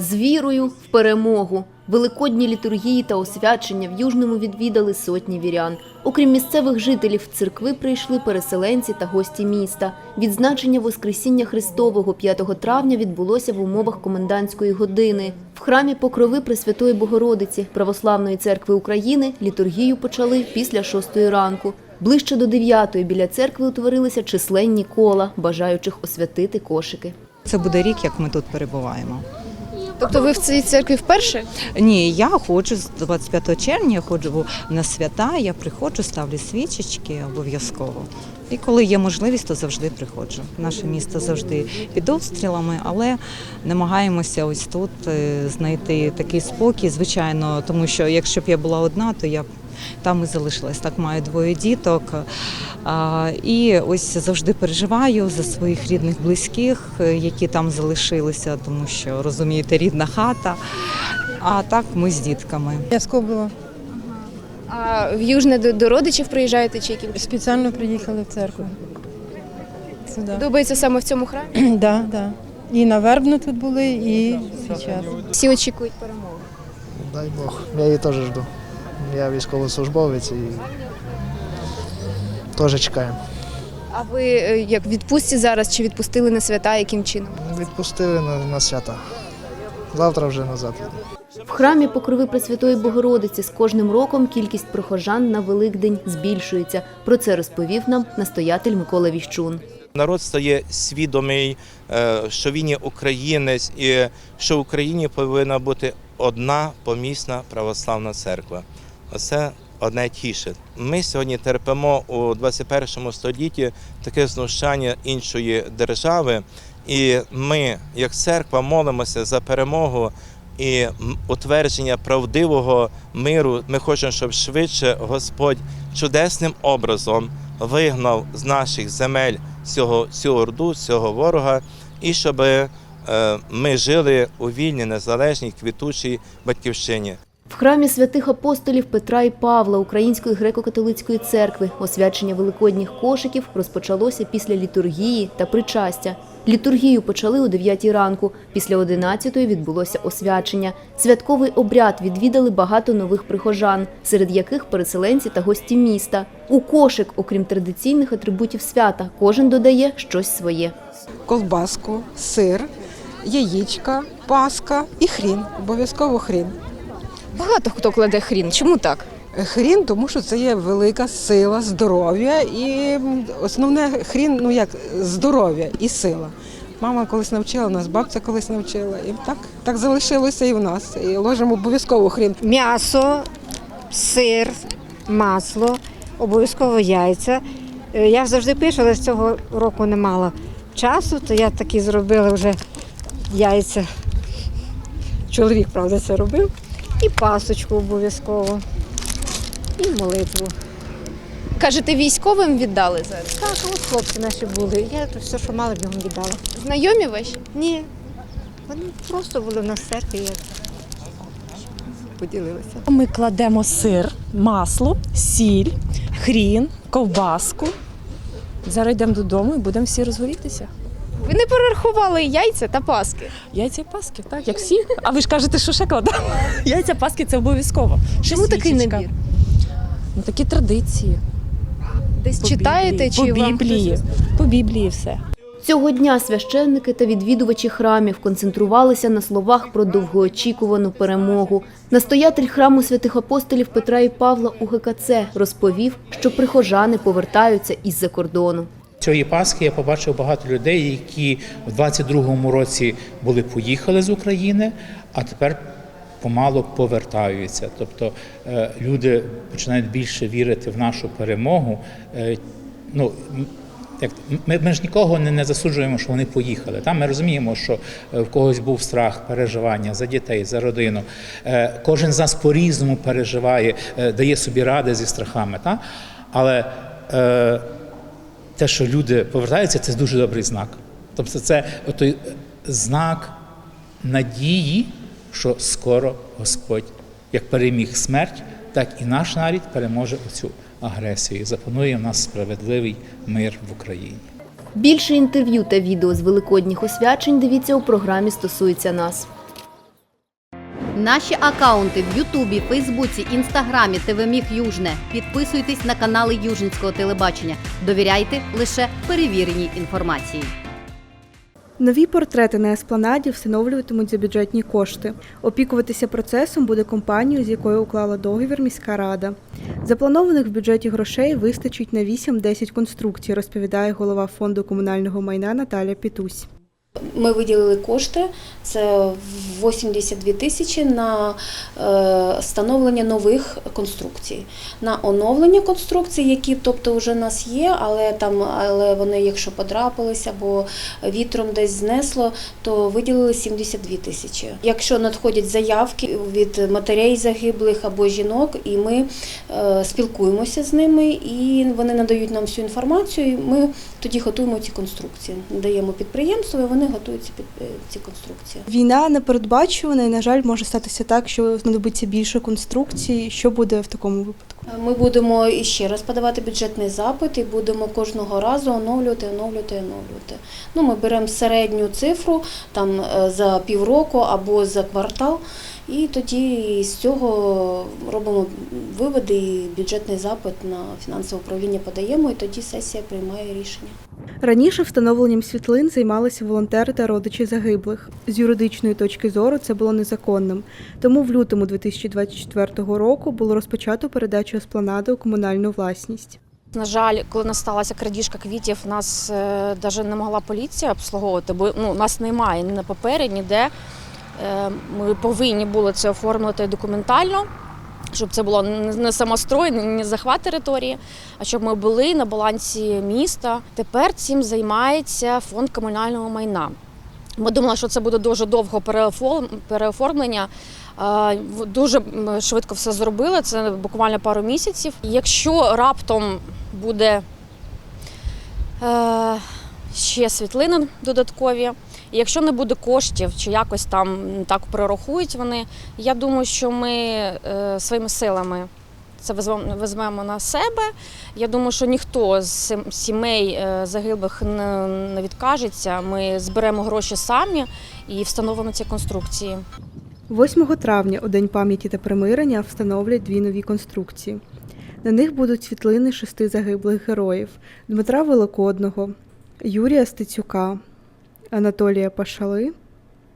З вірою в перемогу. Великодні літургії та освячення в Южному відвідали сотні вірян. Окрім місцевих жителів, церкви прийшли переселенці та гості міста. Відзначення Воскресіння Христового 5 травня відбулося в умовах комендантської години. В храмі Покрови Пресвятої Богородиці Православної церкви України літургію почали після 6 ранку. Ближче до 9 біля церкви утворилися численні кола, бажаючих освятити кошики. Це буде рік, як ми тут перебуваємо. Тобто ви в цій церкві вперше? Ні, я ходжу з 25 червня, я ходжу на свята, я приходжу, ставлю свічечки обов'язково. І коли є можливість, то завжди приходжу. Наше місто завжди під обстрілами, але намагаємося ось тут е, знайти такий спокій, звичайно, тому що якщо б я була одна, то я б там і залишилась. Так маю двоє діток. І ось завжди переживаю за своїх рідних, близьких, е, які там залишилися, тому що розумієте, рідна хата. А так ми з дітками. Я скоблила. А в Южне до, до родичів приїжджаєте чи яким? Спеціально приїхали в церкву. Сюди. Подобається саме в цьому храмі? Да, да. І на вербну тут були, і зараз. Всі очікують перемоги. Дай Бог, я її теж жду. Я військовослужбовець і теж чекаю. А ви е, як відпустці зараз чи відпустили на свята, яким чином? Відпустили на, на свята. Завтра вже назад. В храмі Покрови Пресвятої Богородиці з кожним роком кількість прихожан на Великдень збільшується. Про це розповів нам настоятель Микола Віщун. Народ стає свідомий, е, що він є українець і що в Україні повинна бути одна помісна православна церква. Оце одне тіше. Ми сьогодні терпимо у 21 столітті таке знущання іншої держави, і ми, як церква, молимося за перемогу. І утвердження правдивого миру ми хочемо, щоб швидше Господь чудесним образом вигнав з наших земель цього, цю орду, цього ворога, і щоб е, ми жили у вільній, незалежній, квітучій батьківщині. В храмі святих апостолів Петра і Павла Української греко-католицької церкви освячення великодніх кошиків розпочалося після літургії та причастя. Літургію почали о 9 ранку. Після 11 відбулося освячення. Святковий обряд відвідали багато нових прихожан, серед яких переселенці та гості міста. У кошик, окрім традиційних атрибутів свята, кожен додає щось своє. колбаску, сир, яєчка, паска і хрін. Обов'язково хрін. Багато хто кладе хрін. Чому так? Хрін, тому що це є велика сила, здоров'я і основне хрін, ну як здоров'я і сила. Мама колись навчила нас, бабця колись навчила. І так, так залишилося і в нас. І ложимо обов'язково хрін. м'ясо, сир, масло, обов'язково яйця. Е, Я завжди пишу, але з цього року не мала часу, то я таки зробила вже яйця. Чоловік, правда, це робив. І пасочку обов'язково, і молитву. Кажете, військовим віддали зараз? Так, от хлопці наші були. Я тут все, що мала, бігом віддала. Знайомі ваші? Ні, вони просто були в нас в церкві. Я поділилася. Ми кладемо сир, масло, сіль, хрін, ковбаску. Зараз йдемо додому і будемо всі розгорітися. Ви не перерахували яйця та паски. Яйця і паски, так, як всі. А ви ж кажете, що ще кладемо? Яйця, паски це обов'язково. Чому такий свічечка. набір? Ну такі традиції. Десь По читаєте Біблії. чи по вам Біблії? По Біблії все. Цього дня священники та відвідувачі храмів концентрувалися на словах про довгоочікувану перемогу. Настоятель храму святих апостолів Петра і Павла у ГКЦ розповів, що прихожани повертаються із-за кордону. Цієї Пасхи я побачив багато людей, які в 22-му році були поїхали з України, а тепер помало повертаються. Тобто е, люди починають більше вірити в нашу перемогу. Е, Ну, як, ми, ми ж нікого не, не засуджуємо, що вони поїхали. Та? Ми розуміємо, що е, в когось був страх, переживання за дітей, за родину. Е, Кожен з нас по-різному переживає, е, дає собі ради зі страхами. Та? Але е, те, що люди повертаються, це дуже добрий знак. Тобто, це той знак надії, що скоро Господь як переміг смерть, так і наш нарід переможе оцю агресію. Запанує в нас справедливий мир в Україні. Більше інтерв'ю та відео з великодніх освячень дивіться у програмі «Стосується нас». Наші акаунти в Ютубі, Фейсбуці, Інстаграмі, ТВ Міг Южне. Підписуйтесь на канали Южницького телебачення. Довіряйте лише перевіреній інформації. Нові портрети на еспланаді встановлюватимуть за бюджетні кошти. Опікуватися процесом буде компанією, з якою уклала договір міська рада. Запланованих в бюджеті грошей вистачить на 8-10 конструкцій, розповідає голова фонду комунального майна Наталя Пітусь. Ми виділили кошти, це 82 тисячі на е, встановлення нових конструкцій, на оновлення конструкцій, які тобто вже у нас є, але там, але вони, якщо подрапилися або вітром десь знесло, то виділили 72 тисячі. Якщо надходять заявки від матерей загиблих або жінок, і ми е, спілкуємося з ними, і вони надають нам всю інформацію. і Ми тоді готуємо ці конструкції, даємо підприємству, вони готуються під- е, ці конструкції. Війна непередбачувана і, на жаль, може статися так, що знадобиться більше конструкцій. Що буде в такому випадку? Ми будемо іще раз подавати бюджетний запит і будемо кожного разу оновлювати, оновлювати, оновлювати. Ну, ми беремо середню цифру там е, за півроку або за квартал, і тоді з цього робимо виводи і бюджетний запит на фінансове управління подаємо, і тоді сесія приймає рішення. Раніше встановленням світлин займалися волонтери та родичі загиблих. З юридичної точки зору це було незаконним. Тому в лютому 2024 року було розпочато передачу еспланади у комунальну власність. На жаль, коли насталася крадіжка квітів, нас навіть не могла поліція обслуговувати, бо ну, нас немає ні на папері, ніде. Е, Ми повинні були це оформити документально, щоб це було не самострой, не захват території, а щоб ми були на балансі міста. Тепер цим займається фонд комунального майна. Ми думали, що це буде дуже довго переоформ- переоформлення. Дуже швидко все зробили. Це буквально пару місяців. Якщо раптом буде е, ще світлини додаткові, і якщо не буде коштів чи якось там так прорахують вони, я думаю, що ми е, своїми силами це візьмемо- на себе. Я думаю, що ніхто з сімей е, загиблих не відкажеться. Ми зберемо гроші самі і встановимо ці конструкції. 8 травня, у День пам'яті та примирення, встановлять дві нові конструкції. На них будуть світлини шести загиблих героїв: Дмитра Великодного, Юрія Стецюка, Анатолія Пашали,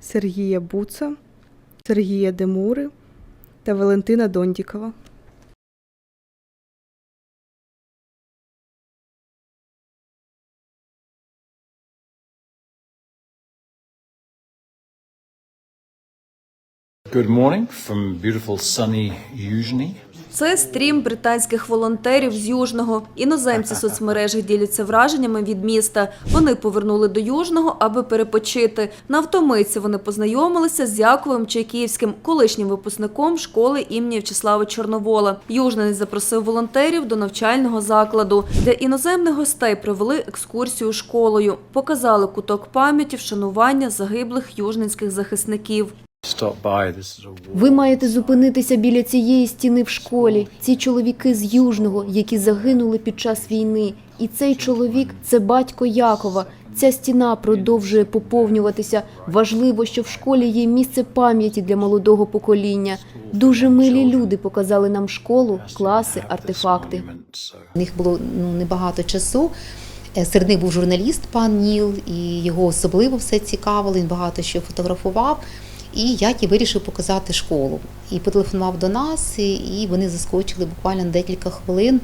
Сергія Буца, Сергія Демури та Валентина Дондікова. Good morning from beautiful sunny Yuzhny. Це стрім британських волонтерів з Южного. Іноземці в соцмережах діляться враженнями від міста. Вони повернули до Южного, аби перепочити. На автомийці вони познайомилися з Яковим Чайківським, колишнім випускником школи імені В'ячеслава Чорновола. Южненець запросив волонтерів до навчального закладу. Для іноземних гостей провели екскурсію школою, показали куток пам'яті вшанування загиблих южненських захисників. Ви маєте зупинитися біля цієї стіни в школі. Ці чоловіки з Южного, які загинули під час війни. І цей чоловік це батько Якова. Ця стіна продовжує поповнюватися. Важливо, що в школі є місце пам'яті для молодого покоління. Дуже милі люди показали нам школу, класи, артефакти. У них було ну, небагато часу. Е, Серед них був журналіст пан Ніл, і його особливо все цікавило. Він багато що фотографував. І я ті вирішив показати школу. І потелефонував до нас, і- вони заскочили буквально декілька хвилин.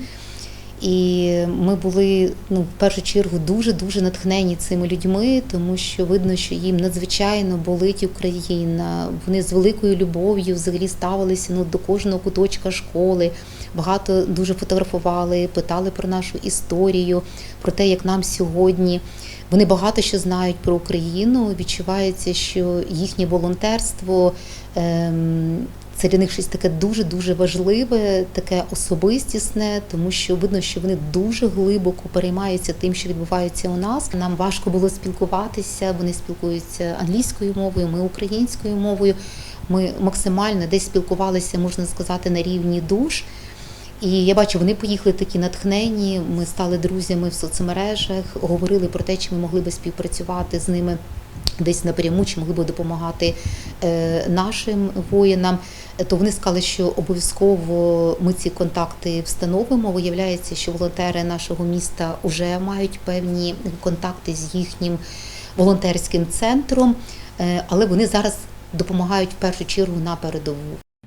І ми були ну, в першу чергу дуже дуже натхнені цими людьми, тому що видно, що їм надзвичайно болить Україна. Вони з великою любов'ю взагалі ставилися ну, до кожного куточка школи. Багато дуже фотографували, питали про нашу історію, про те, як нам сьогодні. Вони багато що знають про Україну. Відчувається, що їхнє волонтерство. Ем, це для них щось таке дуже дуже важливе, таке особистісне, тому що видно, що вони дуже глибоко переймаються тим, що відбувається у нас. Нам важко було спілкуватися. Вони спілкуються англійською мовою, ми українською мовою. Ми максимально десь спілкувалися, можна сказати, на рівні душ. І я бачу, вони поїхали такі натхнені. Ми стали друзями в соцмережах, говорили про те, чи ми могли би співпрацювати з ними десь напряму чи могли б допомагати е, нашим воїнам, то вони сказали, що обов'язково ми ці контакти встановимо. Виявляється, що волонтери нашого міста вже мають певні контакти з їхнім волонтерським центром, е, але вони зараз допомагають в першу чергу на передову.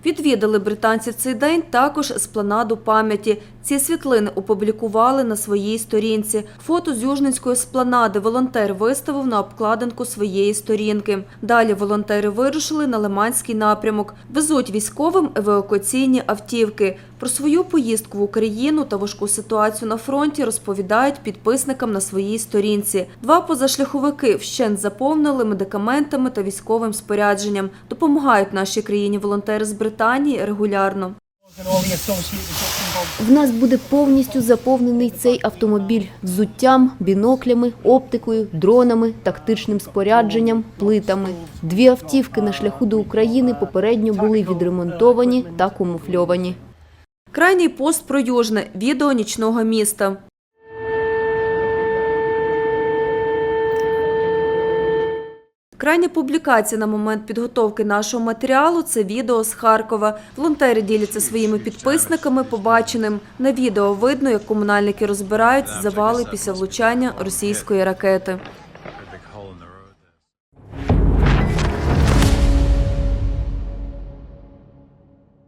Відвідали британці цей день також еспланаду пам'яті. Ці світлини опублікували на своїй сторінці. Фото з Южницької еспланади волонтер виставив на обкладинку своєї сторінки. Далі волонтери вирушили на Лиманський напрямок. Везуть військовим евакуаційні автівки. Про свою поїздку в Україну та важку ситуацію на фронті розповідають підписникам на своїй сторінці. Два позашляховики вщент заповнили медикаментами та військовим спорядженням. Допомагають нашій країні волонтери з Британії регулярно. В нас буде повністю заповнений цей автомобіль взуттям, біноклями, оптикою, дронами, тактичним спорядженням, плитами. Дві автівки на шляху до України попередньо були відремонтовані та камуфльовані. Крайній пост про Южне – відео нічного міста. Крайня публікація на момент підготовки нашого матеріалу це відео з Харкова. Волонтери діляться своїми підписниками побаченим. На відео видно, як комунальники розбирають завали після влучання російської ракети.